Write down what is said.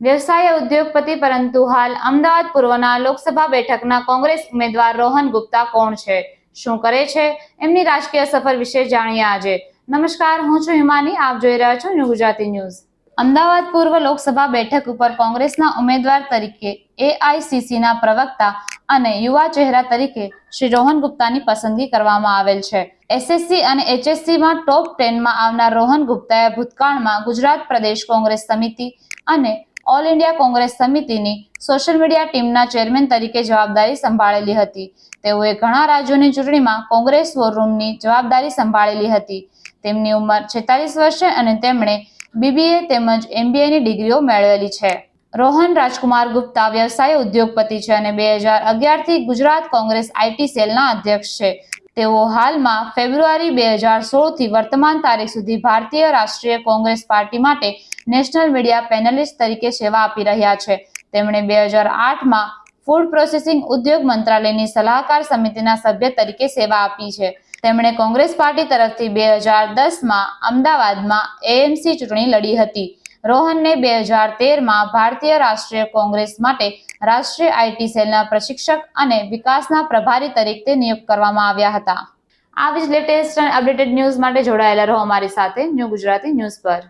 વ્યવસાય ઉદ્યોગપતિ, પરંતુ હાલ અમદાવાદ પૂર્વના લોકસભા બેઠકના કોંગ્રેસ ઉમેદવાર રોહન ગુપ્તા કોણ છે? શું કરે છે? એમની રાજકીય સફર વિશે જાણીએ આજે. નમસ્કાર, હું છું હિમાની. આપ જોઈ રહ્યા છો ન્યૂ ગુજરાતી ન્યૂઝ. અમદાવાદ પૂર્વ લોકસભા બેઠક ઉપર કોંગ્રેસના ઉમેદવાર તરીકે એઆઈસીસીના પ્રવક્તા અને યુવા ચહેરા તરીકે શ્રી રોહન ગુપ્તાની પસંદગી કરવામાં આવેલ છે. એસએસસી અને એચએસસીમાં ટોપ ટેનમાં આવનાર રોહન ગુપ્તાએ ભૂતકાળમાં ગુજરાત પ્રદેશ કોંગ્રેસ સમિતિ અને ઓલ ઇન્ડિયા કોંગ્રેસ સમિતિની સોશિયલ મીડિયા ટીમના ચેરમેન તરીકે જવાબદારી સંભાળેલી હતી. તેઓએ ઘણા રાજ્યોની ચૂંટણીમાં કોંગ્રેસ વોરરૂમની જવાબદારી સંભાળેલી હતી. તેમની ઉંમર છેતાલીસ વર્ષ છે અને તેમણે બીબીએ તેમજ એમબીએની ડિગ્રીઓ મેળવેલી છે. રોહન રાજકુમાર ગુપ્તા વ્યવસાય ઉદ્યોગપતિ છે અને બે હજાર અગિયારથી ગુજરાત કોંગ્રેસ આઈટી સેલના અધ્યક્ષ છે. તેઓ હાલમાં ફેબ્રુઆરી બે હજાર સોળથી વર્તમાન તારીખ સુધી ભારતીય રાષ્ટ્રીય કોંગ્રેસ પાર્ટી માટે નેશનલ મીડિયા પેનલિસ્ટ તરીકે સેવા આપી રહ્યા છે. તેમણે બે હજાર આઠમાં ફૂડ પ્રોસેસિંગ ઉદ્યોગ મંત્રાલયની સલાહકાર સમિતિના સભ્ય તરીકે સેવા આપી છે. તેમણે કોંગ્રેસ પાર્ટી તરફથી બે હજાર દસમાં અમદાવાદમાં એએમસી ચૂંટણી લડી હતી. રોહનને બે હજાર તેરમાં ભારતીય રાષ્ટ્રીય કોંગ્રેસ માટે રાષ્ટ્રીય આઈટી સેલના પ્રશિક્ષક અને વિકાસના પ્રભારી તરીકે નિયુક્ત કરવામાં આવ્યા હતા. આવી જ લેટેસ્ટ અને અપડેટેડ ન્યૂઝ માટે જોડાયેલા રહો અમારી સાથે ન્યૂ ગુજરાતી ન્યૂઝ પર.